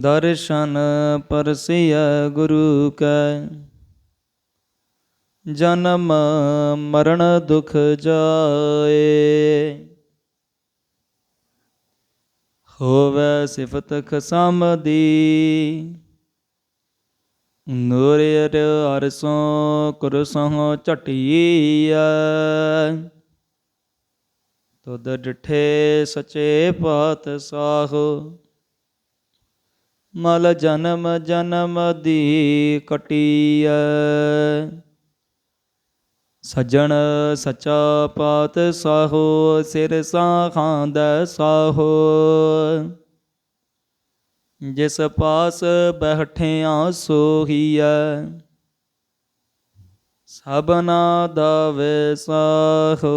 ਦਰਸ਼ਨ ਪਰਸਿਐ ਗੁਰੂ ਕੈ। ਜਨਮ ਮਰਨ ਦੁਖ ਜਾਏ। ਹੋਵੇ ਸਿਫਤ ਖਸਮ ਦੀ ਨੂਰ ਅਰਸੋਂ ਕੁਰਸੋਂ ਝਟੀਐ। ਤੁਧ ਡਿਠੇ ਸਚੇ ਪਾਤਸ਼ਾਹ। ਮਲ ਜਨਮ ਜਨਮ ਦੀ ਕਟੀਐ। ਸਜਣ ਸਚਾ ਪਾਤਸ਼ਾਹੋ ਸਿਰ ਸਾਖਾਂਦਾ ਸਾਹੋ। ਜਿਸ ਪਾਸ ਬੈਠਿਆ ਸੋਹੀਐ ਸਭਨਾ ਦਾ ਵੈਸਾਹੋ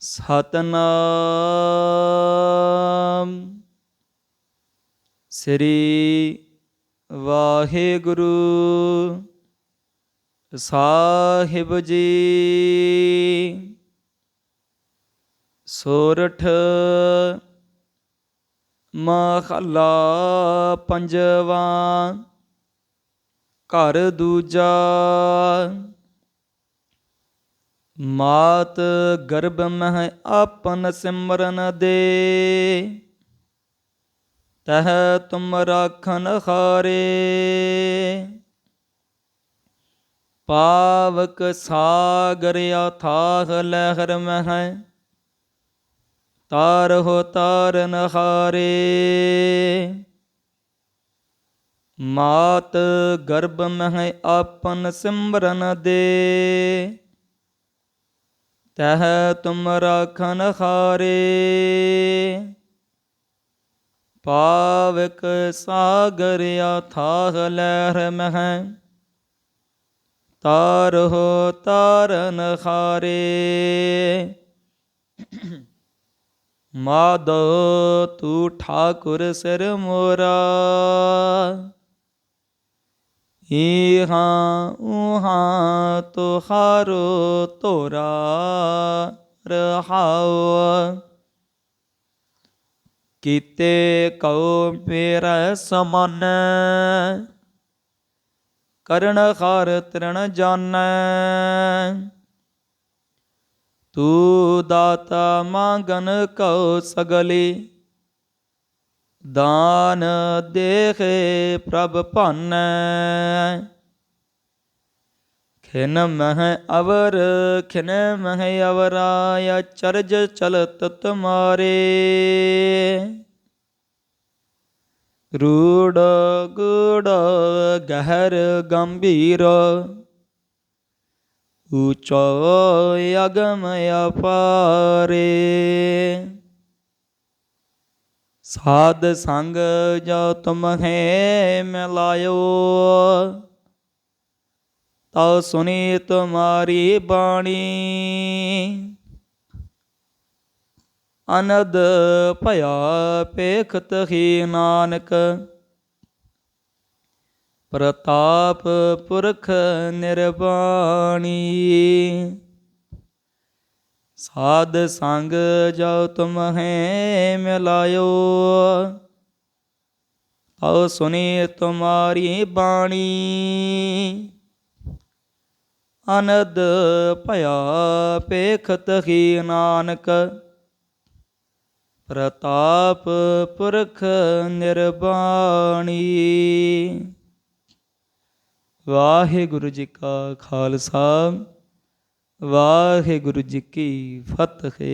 ਸਤਨਾਮ। ਸ੍ਰੀ ਵਾਹਿਗੁਰੂ ਸਾਹਿਬ ਜੀ। ਸੋਰਠ ਮਹਲਾ ਪੰਜਵਾਂ, ਘਰ ਦੂਜਾ, ਮਾਤ ਗਰਭ ਮਹਿ ਆਪਨ ਸਿਮਰਨ ਦੇ। ਤਹ ਤੁਮ ਰਾਖਨ ਹਾਰੇ। ਪਾਵਕ ਸਾਗਰ ਅਥਾਹ ਲਹਿਰ ਮਹਿ, ਤਾਰ ਹੋ ਤਾਰਨ ਹਾਰੇ। ਮਾਤ ਗਰਭ ਮਹਿ ਆਪਨ ਸਿਮਰਨ ਦੇ। ਤਹ ਤੁਮ ਰਾਖਨ ਹਾਰੇ। ਪਾਵਕ ਸਾਗਰਿਆ ਅਥਾਹ ਲਹਿਰ ਮਹਿ। ਤਾਰਹੁ ਤਾਰਨ ਹਾਰੇ। ਮਾਦੋ ਤੂ ਠਾਕੁਰ ਸਿਰ ਮੋਰਾ। ਈਹਾਂ ਉਹਾਂ ਤੁਹਾਰੋ ਤੋਰਾ ਰਹਾਉ ਕੀਤੇ ਕਉ ਮੇਰਾ ਸਮਨ, ਕਰਨ ਖਾਰ ਤ੍ਰਣ ਜਾਣੈ ਤੂ ਦਾਤਾ ਮੰਗਨ ਕਉ ਸਗਲੀ, ਦਾਨ ਦੇਖੇ ਪ੍ਰਭ ਭਾਨੈ। ਖਿਨ ਮਹਿ ਅਵਰ ਖਿਨ ਮਹਿ ਅਵਰਾਇ ਚਰਜ ਚਲਤ ਤੁਮਾਰੇ ਰੂੜ ਗੂੜ ਗਹਿਰ ਗੰਭੀਰ, ਊਚੋ ਅਗਮ ਅਪਾਰੇ। ਸਾਧ ਸੰਗ ਜੋ ਤੁਮ ਹੈ ਤਉ ਸੁਨੀ ਤੁਮਾਰੀ ਬਾਣੀ। ਅਨਦ ਭਇਆ ਪੇਖਤ ਹੀ ਨਾਨਕ। ਪ੍ਰਤਾਪ ਪੁਰਖ ਨਿਰਵਾਣੀ। ਸਾਧ ਸੰਗ ਜੋ ਤੁਮ ਹੈ ਮਿਲਾਇਓ। ਤਉ ਸੁਨੀ ਤੁਮਾਰੀ ਬਾਣੀ। ਅਨਦ ਭਇਆ ਪੇਖਤ ਹੀ ਨਾਨਕ। ਪ੍ਰਤਾਪ ਪੁਰਖ ਨਿਰਬਾਣੀ। ਵਾਹਿਗੁਰੂ ਜੀ ਕਾ ਖਾਲਸਾ, ਵਾਹਿਗੁਰੂ ਜੀ ਕੀ ਫਤਿਹ।